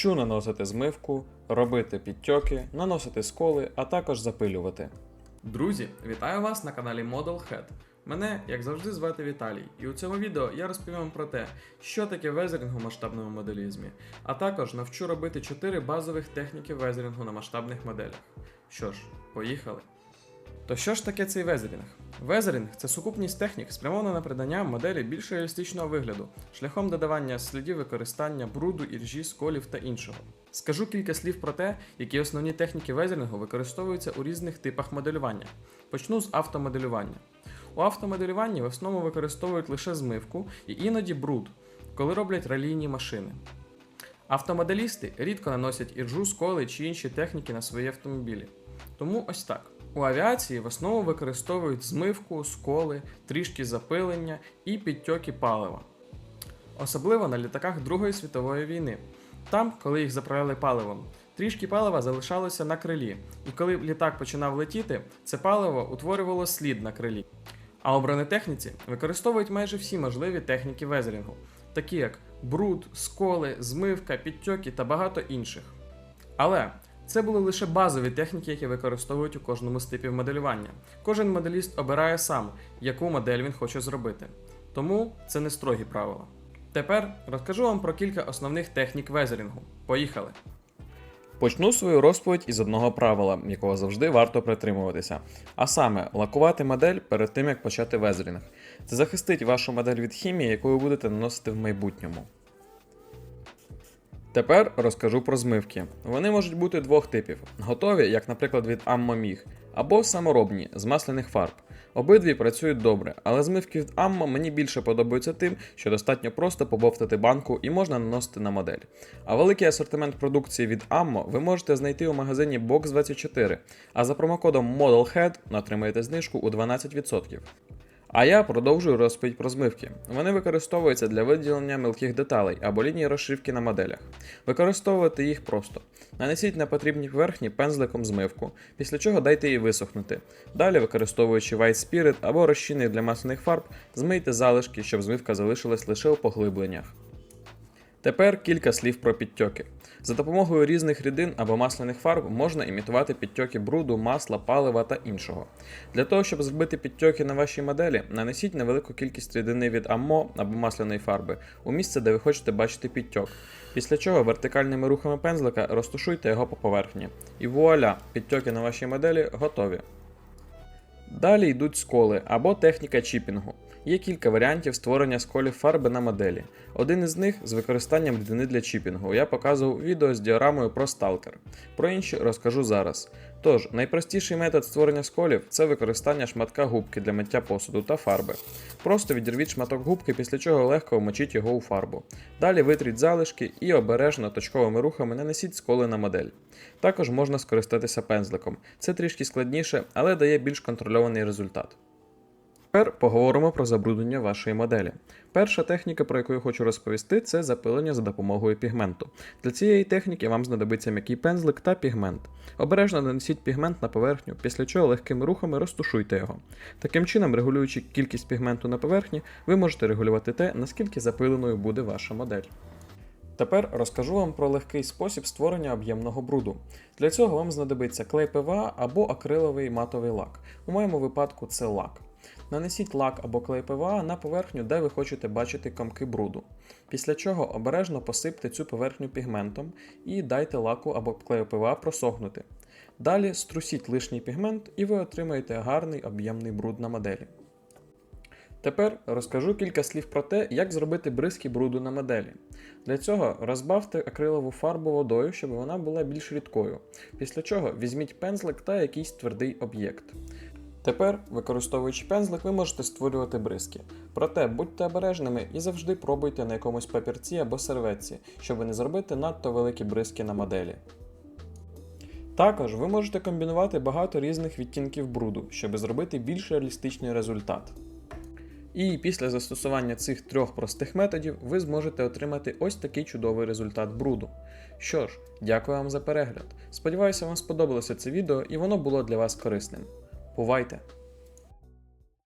Вчу наносити змивку, робити підтьоки, наносити сколи, а також запилювати. Друзі, вітаю вас на каналі Model Head. Мене, як завжди, звати Віталій, і у цьому відео я розповім вам про те, що таке везерінг у масштабному моделізмі, а також навчу робити 4 базових техніки везерінгу на масштабних моделях. Що ж, поїхали. То що ж таке цей везерінг? Везерінг це сукупність технік, спрямована на придання моделі більш реалістичного вигляду, шляхом додавання слідів використання бруду, іржі, сколів та іншого. Скажу кілька слів про те, які основні техніки везерінгу використовуються у різних типах моделювання. Почну з автомоделювання. У автомоделюванні в основному використовують лише змивку і іноді бруд, коли роблять ралійні машини. Автомоделісти рідко наносять іржу, сколи чи інші техніки на свої автомобілі. Тому ось так. У авіації в основному використовують змивку, сколи, трішки запилення і підтьоки палива. Особливо на літаках Другої світової війни. Там, коли їх заправляли паливом, трішки палива залишалося на крилі, і коли літак починав летіти, це паливо утворювало слід на крилі. А у бронетехніці використовують майже всі можливі техніки везерінгу, такі як бруд, сколи, змивка, підтьоки та багато інших. Але це були лише базові техніки, які використовують у кожному з типів моделювання. Кожен моделіст обирає сам, яку модель він хоче зробити. Тому це не строгі правила. Тепер розкажу вам про кілька основних технік везерінгу. Поїхали! Почну свою розповідь із одного правила, якого завжди варто притримуватися. А саме, лакувати модель перед тим, як почати везерінг. Це захистить вашу модель від хімії, яку ви будете наносити в майбутньому. Тепер розкажу про змивки. Вони можуть бути двох типів: готові, як, наприклад, від MIG, або саморобні з масляних фарб. Обидві працюють добре, але змивки від Ammo мені більше подобаються тим, що достатньо просто побовтати банку і можна наносити на модель. А великий асортимент продукції від Ammo ви можете знайти у магазині Box24, а за промокодом ModelHead отримаєте знижку у 12%. А я продовжую розповідь про змивки. Вони використовуються для виділення мілких деталей або лінії розшивки на моделях. Використовувати їх просто. Нанесіть на потрібні поверхні пензликом змивку, після чого дайте її висохнути. Далі, використовуючи White Spirit або розчинник для масляних фарб, змийте залишки, щоб змивка залишилась лише у поглибленнях. Тепер кілька слів про підтьоки. За допомогою різних рідин або масляних фарб можна імітувати підтьоки бруду, масла, палива та іншого. Для того, щоб зробити підтьоки на вашій моделі, нанесіть невелику кількість рідини від аммо або масляної фарби у місце, де ви хочете бачити підтьок. Після чого вертикальними рухами пензлика розтушуйте його по поверхні. І вуаля, підтьоки на вашій моделі готові. Далі йдуть сколи або техніка чіпінгу. Є кілька варіантів створення сколів фарби на моделі. Один із них з використанням рідини для чіпінгу. Я показував відео з діаграмою про сталкер. Про інші розкажу зараз. Тож, найпростіший метод створення сколів це використання шматка губки для миття посуду та фарби. Просто відірвіть шматок губки, після чого легко вмочіть його у фарбу. Далі витріть залишки і обережно точковими рухами нанесіть сколи на модель. Також можна скористатися пензликом. Це трішки складніше, але дає більш контрольований результат. Тепер поговоримо про забруднення вашої моделі. Перша техніка, про яку я хочу розповісти, це запилення за допомогою пігменту. Для цієї техніки вам знадобиться м'який пензлик та пігмент. Обережно нанесіть пігмент на поверхню, після чого легкими рухами розтушуйте його. Таким чином, регулюючи кількість пігменту на поверхні, ви можете регулювати те, наскільки запиленою буде ваша модель. Тепер розкажу вам про легкий спосіб створення об'ємного бруду. Для цього вам знадобиться клей ПВА або акриловий матовий лак. У моєму випадку це лак. Нанесіть лак або клей ПВА на поверхню, де ви хочете бачити комки бруду. Після чого обережно посипте цю поверхню пігментом і дайте лаку або клею ПВА просохнути. Далі струсіть лишній пігмент і ви отримаєте гарний об'ємний бруд на моделі. Тепер розкажу кілька слів про те, як зробити бризки бруду на моделі. Для цього розбавте акрилову фарбу водою, щоб вона була більш рідкою. Після чого візьміть пензлик та якийсь твердий об'єкт. Тепер, використовуючи пензлик, ви можете створювати бризки. Проте будьте обережними і завжди пробуйте на якомусь папірці або серветці, щоб не зробити надто великі бризки на моделі. Також ви можете комбінувати багато різних відтінків бруду, щоб зробити більш реалістичний результат. І після застосування цих трьох простих методів ви зможете отримати ось такий чудовий результат бруду. Що ж, дякую вам за перегляд. Сподіваюся, вам сподобалося це відео і воно було для вас корисним. Бувайте!